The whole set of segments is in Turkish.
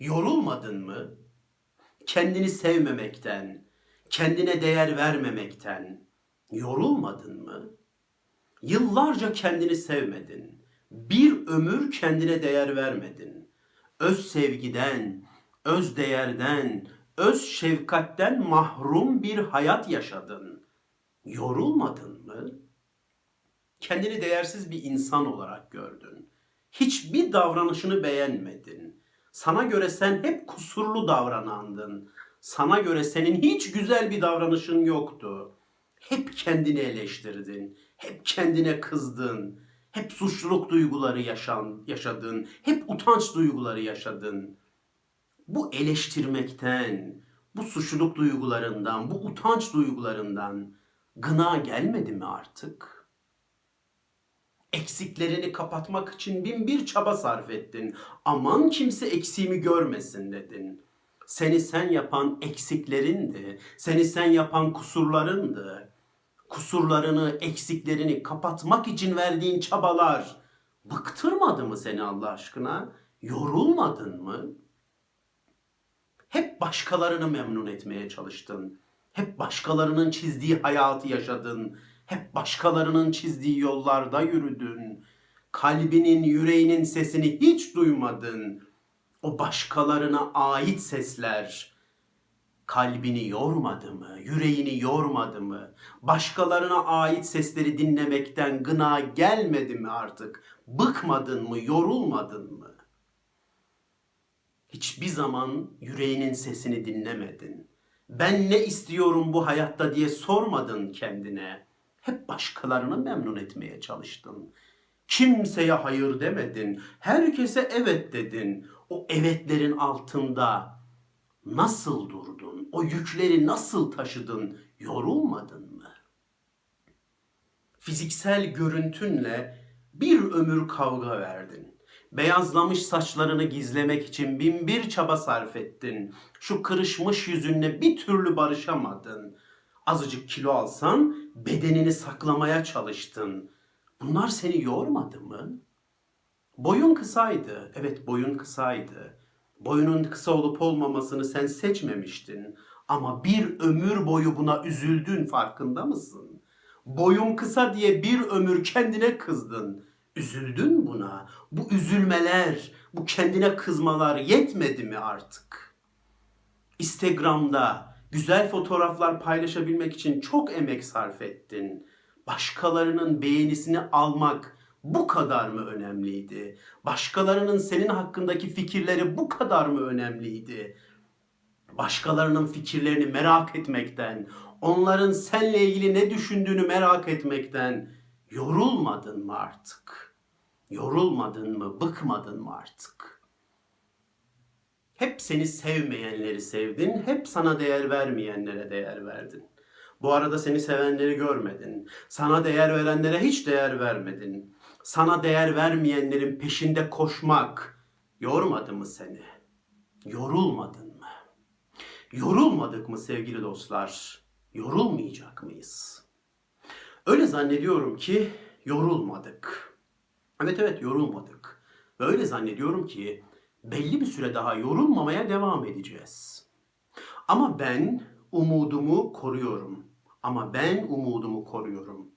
Yorulmadın mı? Kendini sevmemekten, kendine değer vermemekten yorulmadın mı? Yıllarca kendini sevmedin. Bir ömür kendine değer vermedin. Öz sevgiden, öz değerden, öz şefkatten mahrum bir hayat yaşadın. Yorulmadın mı? Kendini değersiz bir insan olarak gördün. Hiçbir davranışını beğenmedin. Sana göre sen hep kusurlu davranandın. Sana göre senin hiç güzel bir davranışın yoktu. Hep kendini eleştirdin. Hep kendine kızdın. Hep suçluluk duyguları yaşan, yaşadın. Hep utanç duyguları yaşadın. Bu eleştirmekten, bu suçluluk duygularından, bu utanç duygularından gına gelmedi mi artık? Eksiklerini kapatmak için bin bir çaba sarf ettin. Aman kimse eksiğimi görmesin dedin. Seni sen yapan eksiklerindi. Seni sen yapan kusurlarındı. Kusurlarını, eksiklerini kapatmak için verdiğin çabalar bıktırmadı mı seni Allah aşkına? Yorulmadın mı? Hep başkalarını memnun etmeye çalıştın. Hep başkalarının çizdiği hayatı yaşadın. Hep başkalarının çizdiği yollarda yürüdün. Kalbinin, yüreğinin sesini hiç duymadın. O başkalarına ait sesler kalbini yormadı mı? Yüreğini yormadı mı? Başkalarına ait sesleri dinlemekten gına gelmedi mi artık? Bıkmadın mı? Yorulmadın mı? Hiçbir zaman yüreğinin sesini dinlemedin. Ben ne istiyorum bu hayatta diye sormadın kendine. Hep başkalarını memnun etmeye çalıştın. Kimseye hayır demedin. Herkese evet dedin. O evetlerin altında nasıl durdun? O yükleri nasıl taşıdın? Yorulmadın mı? Fiziksel görüntünle bir ömür kavga verdin. Beyazlamış saçlarını gizlemek için bin bir çaba sarf ettin. Şu kırışmış yüzünle bir türlü barışamadın. Azıcık kilo alsan bedenini saklamaya çalıştın. Bunlar seni yormadı mı? Boyun kısaydı. Evet boyun kısaydı. Boyunun kısa olup olmamasını sen seçmemiştin. Ama bir ömür boyu buna üzüldün farkında mısın? Boyun kısa diye bir ömür kendine kızdın. Üzüldün buna. Bu üzülmeler, bu kendine kızmalar yetmedi mi artık? Instagram'da güzel fotoğraflar paylaşabilmek için çok emek sarf ettin. Başkalarının beğenisini almak bu kadar mı önemliydi? Başkalarının senin hakkındaki fikirleri bu kadar mı önemliydi? Başkalarının fikirlerini merak etmekten, onların seninle ilgili ne düşündüğünü merak etmekten yorulmadın mı artık? Yorulmadın mı, bıkmadın mı artık? Hep seni sevmeyenleri sevdin, hep sana değer vermeyenlere değer verdin. Bu arada seni sevenleri görmedin. Sana değer verenlere hiç değer vermedin. Sana değer vermeyenlerin peşinde koşmak yormadı mı seni? Yorulmadın mı? Yorulmadık mı sevgili dostlar? Yorulmayacak mıyız? Öyle zannediyorum ki yorulmadık. Evet evet yorulmadık. Ve öyle zannediyorum ki belli bir süre daha yorulmamaya devam edeceğiz. Ama ben umudumu koruyorum. Ama ben umudumu koruyorum.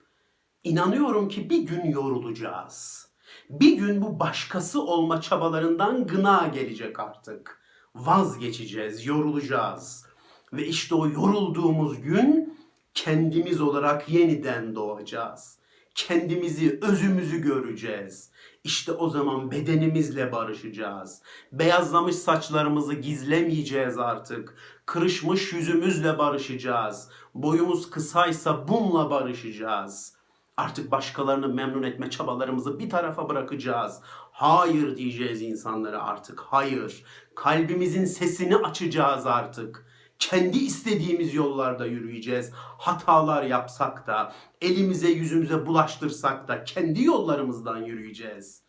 İnanıyorum ki bir gün yorulacağız. Bir gün bu başkası olma çabalarından gına gelecek artık. Vazgeçeceğiz, yorulacağız. Ve işte o yorulduğumuz gün kendimiz olarak yeniden doğacağız. Kendimizi, özümüzü göreceğiz. İşte o zaman bedenimizle barışacağız. Beyazlamış saçlarımızı gizlemeyeceğiz artık. Kırışmış yüzümüzle barışacağız. Boyumuz kısaysa bununla barışacağız. Artık başkalarını memnun etme çabalarımızı bir tarafa bırakacağız. Hayır diyeceğiz insanlara artık. Hayır. Kalbimizin sesini açacağız artık. Kendi istediğimiz yollarda yürüyeceğiz. Hatalar yapsak da, elimize yüzümüze bulaştırsak da kendi yollarımızdan yürüyeceğiz.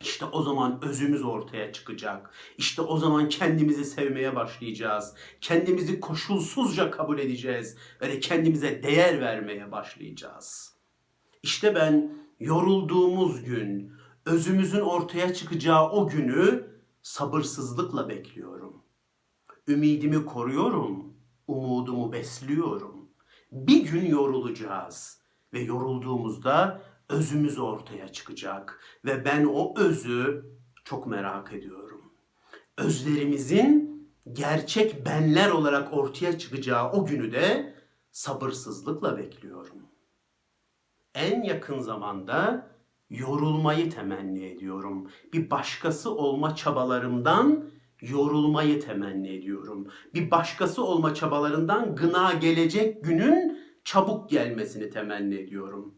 İşte o zaman özümüz ortaya çıkacak. İşte o zaman kendimizi sevmeye başlayacağız. Kendimizi koşulsuzca kabul edeceğiz ve kendimize değer vermeye başlayacağız. İşte ben yorulduğumuz gün, özümüzün ortaya çıkacağı o günü sabırsızlıkla bekliyorum. Ümidimi koruyorum, umudumu besliyorum. Bir gün yorulacağız ve yorulduğumuzda özümüz ortaya çıkacak ve ben o özü çok merak ediyorum. Özlerimizin gerçek benler olarak ortaya çıkacağı o günü de sabırsızlıkla bekliyorum. En yakın zamanda yorulmayı temenni ediyorum. Bir başkası olma çabalarımdan yorulmayı temenni ediyorum. Bir başkası olma çabalarından gına gelecek günün çabuk gelmesini temenni ediyorum.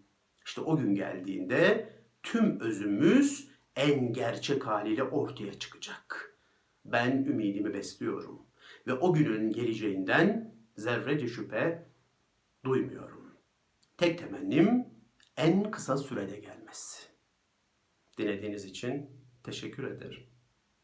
İşte o gün geldiğinde tüm özümüz en gerçek haliyle ortaya çıkacak. Ben ümidimi besliyorum ve o günün geleceğinden zerrece şüphe duymuyorum. Tek temennim en kısa sürede gelmesi. Dinlediğiniz için teşekkür ederim.